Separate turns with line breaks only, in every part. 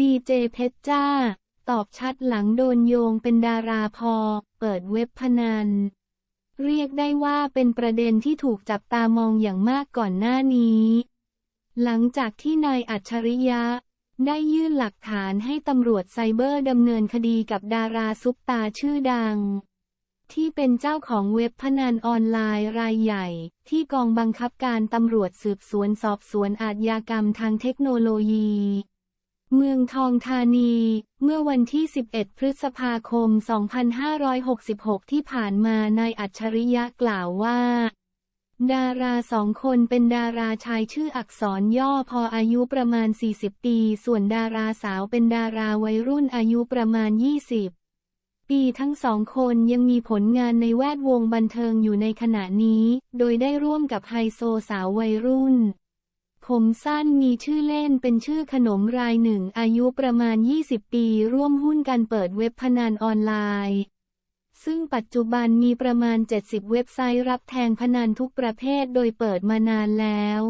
ดีเจเพชรจ้า ตอบชัดหลังโดนโยงเป็นดาราพอ เปิดเว็บพนัน เรียกได้ว่าเป็นประเด็นที่ถูกจับตามองอย่างมากก่อนหน้านี้ หลังจากที่นายอัจฉริยะ ได้ยื่นหลักฐานให้ตำรวจไซเบอร์ดำเนินคดีกับดาราซุปตาชื่อดัง ที่เป็นเจ้าของเว็บพนันออนไลน์รายใหญ่ ที่กองบังคับการตำรวจสืบสวนสอบสวนอาชญากรรมทางเทคโนโลยี เมืองทองธานี เมื่อวันที่ 11 พฤษภาคม 2566 ที่ผ่านมานายอัจฉริยะกล่าวว่า ดาราสองคนเป็นดาราชายชื่ออักษรย่อพออายุประมาณ 40 ปี ส่วนดาราสาวเป็นดาราวัยรุ่นอายุประมาณ 20 ปีทั้งสองคนยังมีผลงานในแวดวงบันเทิงอยู่ในขณะนี้ โดยได้ร่วมกับไฮโซสาววัยรุ่น ผมสั้นมีชื่อเล่นเป็นชื่อขนมรายหนึ่งอายุประมาณ 20 ปี ร่วมหุ้นกันเปิดเว็บพนันออนไลน์ ซึ่งปัจจุบันมีประมาณ 70 เว็บไซต์รับแทงพนันทุกประเภทโดยเปิดมานานแล้ว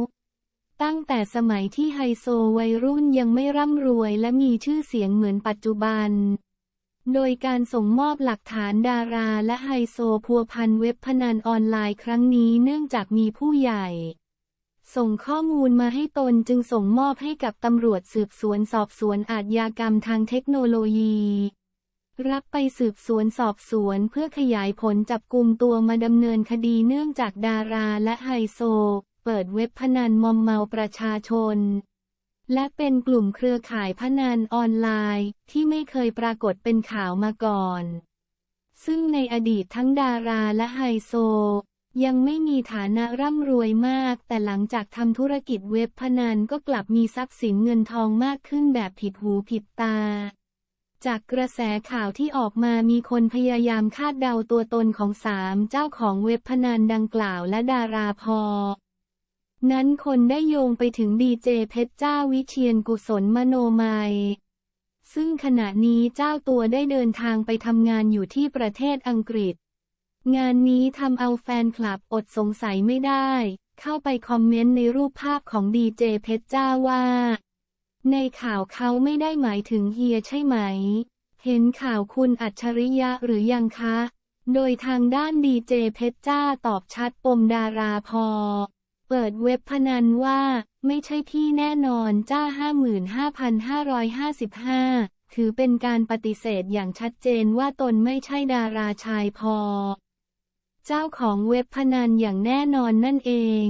ตั้งแต่สมัยที่ไฮโซวัยรุ่นยังไม่ร่ำรวยและมีชื่อเสียงเหมือนปัจจุบัน โดยการส่งมอบหลักฐานดาราและไฮโซพัวพันเว็บพนันออนไลน์ครั้งนี้เนื่องจากมีผู้ใหญ่ ส่งข้อมูลมาให้ตนจึงส่งมอบให้กับตำรวจสืบสวนสอบสวนอาชญากรรมทางเทคโนโลยี รับไปสืบสวนสอบสวนเพื่อขยายผลจับกลุ่มตัวมาดำเนินคดีเนื่องจากดาราและไฮโซ เปิดเว็บพนันมอมเมาประชาชน และเป็นกลุ่มเครือข่ายพนันออนไลน์ที่ไม่เคยปรากฏเป็นข่าวมาก่อน ซึ่งในอดีตทั้งดาราและไฮโซ ยังไม่มีฐานะร่ำรวยมาก แต่หลังจากทำธุรกิจเว็บพนันก็กลับมีทรัพย์สินเงินทองมากขึ้นแบบผิดหูผิดตา จากกระแสข่าวที่ออกมามีคนพยายามคาดเดาตัวตนของสามเจ้าของเว็บพนันดังกล่าวและดาราพอ นั้นคนได้โยงไปถึงดีเจเพชรจ้าวิเชียนกุศลมโนมัยซึ่งขณะนี้เจ้าตัวได้เดินทางไปทำงานอยู่ที่ประเทศอังกฤษ งานนี้ทำเอาแฟนคลับอดสงสัยไม่ได้ เข้าไปคอมเมนต์ในรูปภาพของดีเจเพชรจ้าว่า ในข่าวเขาไม่ได้หมายถึงเฮียใช่ไหม เห็นข่าวคุณอัจฉริยะหรือยังคะ โดยทางด้านดีเจเพชรจ้าตอบชัดปมดาราพอ เปิดเว็บพนันว่า ไม่ใช่พี่แน่นอนจ้า 55,555ถือเป็นการปฏิเสธอย่างชัดเจนว่าตนไม่ใช่ดาราชายพอ เจ้าของเว็บพนันอย่างแน่นอนนั่นเอง